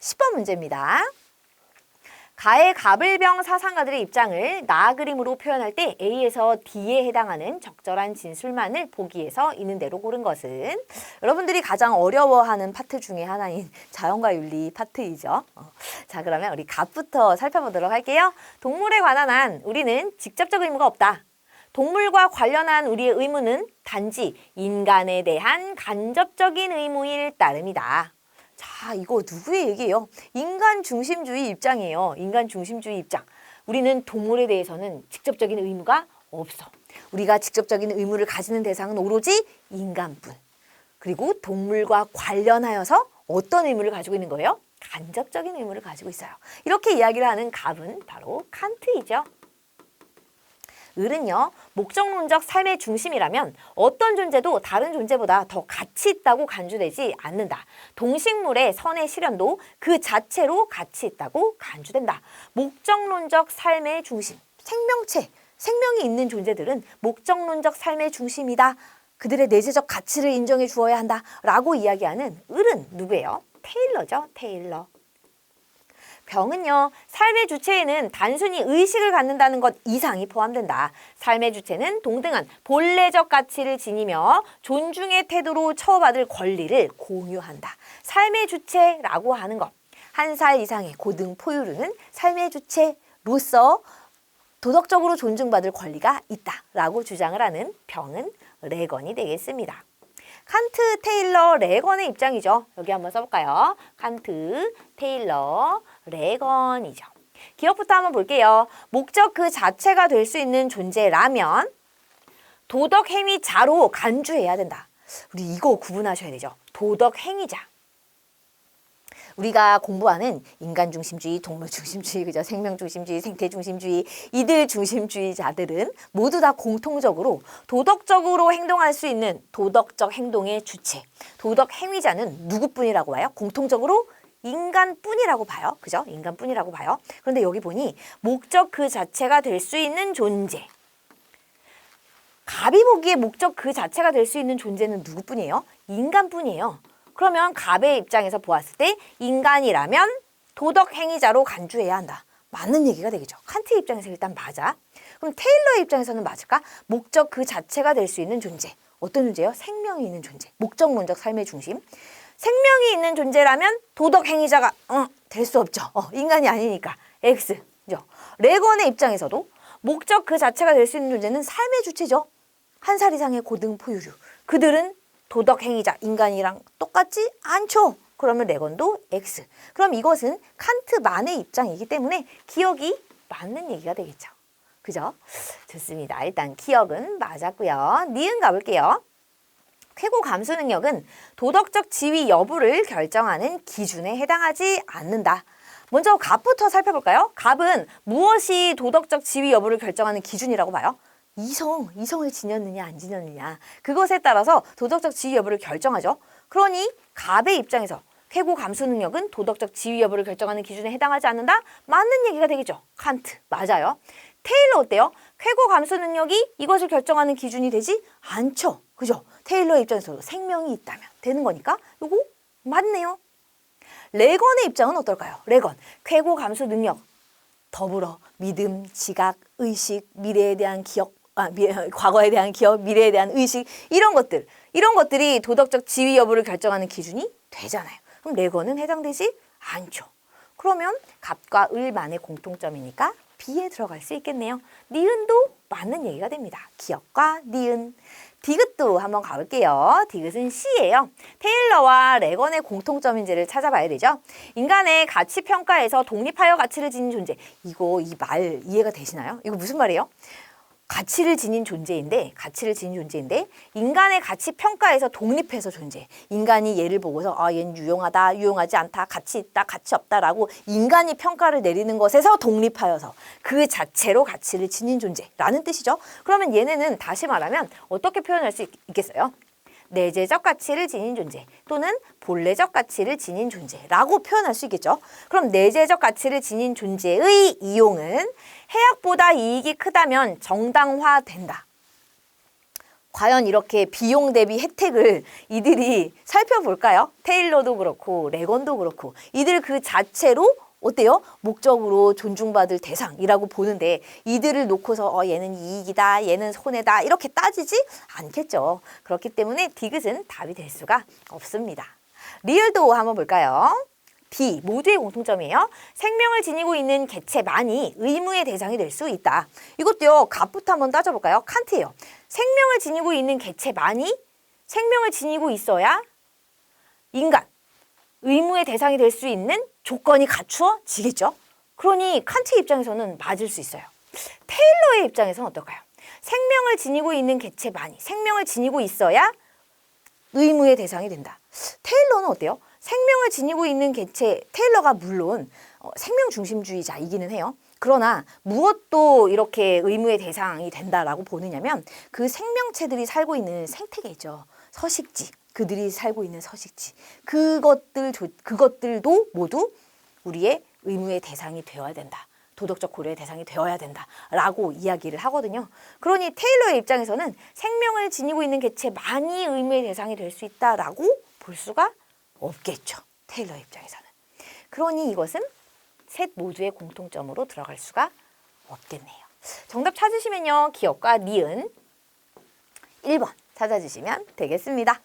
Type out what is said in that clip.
10번 문제입니다. 가의 가불병 사상가들의 입장을 나 그림으로 표현할 때 A에서 D에 해당하는 적절한 진술만을 보기에서 있는 대로 고른 것은 여러분들이 가장 어려워하는 파트 중에 하나인 자연과 윤리 파트이죠. 어, 자 그러면 우리 갑부터 살펴보도록 할게요. 동물에 관한 한 우리는 직접적 의무가 없다. 동물과 관련한 우리의 의무는 단지 인간에 대한 간접적인 의무일 따름이다. 자, 이거 누구의 얘기예요? 인간 중심주의 입장이에요. 인간 중심주의 입장. 우리는 동물에 대해서는 직접적인 의무가 없어. 우리가 직접적인 의무를 가지는 대상은 오로지 인간뿐. 그리고 동물과 관련하여서 어떤 의무를 가지고 있는 거예요? 간접적인 의무를 가지고 있어요. 이렇게 이야기를 하는 갑은 바로 칸트이죠. 을은요, 목적론적 삶의 중심이라면 어떤 존재도 다른 존재보다 더 가치 있다고 간주되지 않는다. 동식물의 선의 실현도 그 자체로 가치 있다고 간주된다. 목적론적 삶의 중심, 생명체, 생명이 있는 존재들은 목적론적 삶의 중심이다. 그들의 내재적 가치를 인정해 주어야 한다. 라고 이야기하는 을은 누구예요? 테일러죠, 테일러. 병은요, 삶의 주체에는 단순히 의식을 갖는다는 것 이상이 포함된다. 삶의 주체는 동등한 본래적 가치를 지니며 존중의 태도로 처우받을 권리를 공유한다. 삶의 주체라고 하는 것. 한 살 이상의 고등 포유류는 삶의 주체로서 도덕적으로 존중받을 권리가 있다라고 주장을 하는 병은 레건이 되겠습니다. 칸트, 테일러, 레건의 입장이죠. 여기 한번 써볼까요? 칸트, 테일러, 레건이죠. 기억부터 한번 볼게요. 목적 그 자체가 될 수 있는 존재라면 도덕 행위 자로 간주해야 된다. 우리 이거 구분하셔야 되죠. 도덕 행위자. 우리가 공부하는 인간 중심주의, 동물 중심주의, 그죠? 생명 중심주의, 생태 중심주의, 이들 중심주의자들은 모두 다 공통적으로 도덕적으로 행동할 수 있는 도덕적 행동의 주체, 도덕 행위자는 누구뿐이라고 봐요? 공통적으로 인간뿐이라고 봐요. 그죠? 인간뿐이라고 봐요. 그런데 여기 보니 목적 그 자체가 될 수 있는 존재. 갑이 보기에 목적 그 자체가 될 수 있는 존재는 누구뿐이에요? 인간뿐이에요. 그러면 갑의 입장에서 보았을 때 인간이라면 도덕 행위자로 간주해야 한다. 맞는 얘기가 되겠죠. 칸트 입장에서 일단 맞아. 그럼 테일러의 입장에서는 맞을까? 목적 그 자체가 될 수 있는 존재. 어떤 존재요? 생명이 있는 존재. 목적론적 삶의 중심. 생명이 있는 존재라면 도덕 행위자가 어, 될 수 없죠. 어, 인간이 아니니까. X. 죠. 레건의 입장에서도 목적 그 자체가 될 수 있는 존재는 삶의 주체죠. 한 살 이상의 고등 포유류. 그들은 도덕 행위자 인간이랑 똑같지 않죠. 그러면 레건도 X. 그럼 이것은 칸트만의 입장이기 때문에 기억이 맞는 얘기가 되겠죠. 그죠? 좋습니다. 일단 기억은 맞았고요. 니은 가볼게요. 쾌고 감수 능력은 도덕적 지위 여부를 결정하는 기준에 해당하지 않는다. 먼저 갑부터 살펴볼까요? 갑은 무엇이 도덕적 지위 여부를 결정하는 기준이라고 봐요? 이성, 이성을 지녔느냐 안 지녔느냐 그것에 따라서 도덕적 지위 여부를 결정하죠. 그러니 갑의 입장에서 쾌고 감수 능력은 도덕적 지위 여부를 결정하는 기준에 해당하지 않는다? 맞는 얘기가 되겠죠. 칸트 맞아요. 테일러 어때요? 쾌고 감수 능력이 이것을 결정하는 기준이 되지 않죠. 그죠? 테일러의 입장에서 생명이 있다면 되는 거니까 요거 맞네요. 레건의 입장은 어떨까요? 레건 쾌고 감수 능력 더불어 믿음, 지각, 의식, 미래에 대한 기억, 아, 미, 과거에 대한 기억, 미래에 대한 의식 이런 것들 이런 것들이 도덕적 지위 여부를 결정하는 기준이 되잖아요. 그럼 레건은 해당되지 않죠. 그러면 갑과 을만의 공통점이니까 B에 들어갈 수 있겠네요. 니은도 맞는 얘기가 됩니다. 기억과 니은. 디귿도 한번 가볼게요. 디귿은 C예요. 테일러와 레건의 공통점인지를 찾아봐야 되죠. 인간의 가치 평가에서 독립하여 가치를 지닌 존재. 이거 이 말 이해가 되시나요? 이거 무슨 말이에요? 가치를 지닌 존재인데 가치를 지닌 존재인데 인간의 가치 평가에서 독립해서 존재. 인간이 얘를 보고서 아 얘는 유용하다, 유용하지 않다, 가치 있다, 가치 없다라고 인간이 평가를 내리는 것에서 독립하여서 그 자체로 가치를 지닌 존재라는 뜻이죠. 그러면 얘네는 다시 말하면 어떻게 표현할 수 있, 있겠어요? 내재적 가치를 지닌 존재 또는 본래적 가치를 지닌 존재라고 표현할 수 있겠죠. 그럼 내재적 가치를 지닌 존재의 이용은 해악보다 이익이 크다면 정당화된다. 과연 이렇게 비용 대비 혜택을 이들이 살펴볼까요? 테일러도 그렇고 레건도 그렇고 이들 그 자체로 어때요? 목적으로 존중받을 대상이라고 보는데 이들을 놓고서 어, 얘는 이익이다, 얘는 손해다 이렇게 따지지 않겠죠. 그렇기 때문에 디귿은 답이 될 수가 없습니다. 리을도 한번 볼까요? D 모두의 공통점이에요. 생명을 지니고 있는 개체만이 의무의 대상이 될 수 있다. 이것도요. 갑부터 한번 따져볼까요? 칸트예요. 생명을 지니고 있는 개체만이 생명을 지니고 있어야 인간 의무의 대상이 될 수 있는 조건이 갖추어지겠죠. 그러니 칸트 입장에서는 맞을 수 있어요. 테일러의 입장에서는 어떨까요? 생명을 지니고 있는 개체만이 생명을 지니고 있어야 의무의 대상이 된다. 테일러는 어때요? 생명을 지니고 있는 개체 테일러가 물론 어, 생명 중심주의자이기는 해요. 그러나 무엇도 이렇게 의무의 대상이 된다라고 보느냐면 그 생명체들이 살고 있는 생태계죠. 서식지. 그들이 살고 있는 서식지. 그것들 조- 그것들도 모두 우리의 의무의 대상이 되어야 된다. 도덕적 고려의 대상이 되어야 된다라고 이야기를 하거든요. 그러니 테일러의 입장에서는 생명을 지니고 있는 개체만이 의무의 대상이 될 수 있다라고 볼 수가 없겠죠. 테일러의 입장에서는. 그러니 이것은 셋 모두의 공통점으로 들어갈 수가 없겠네요. 정답 찾으시면요. 기억과 니은 1번 찾아주시면 되겠습니다.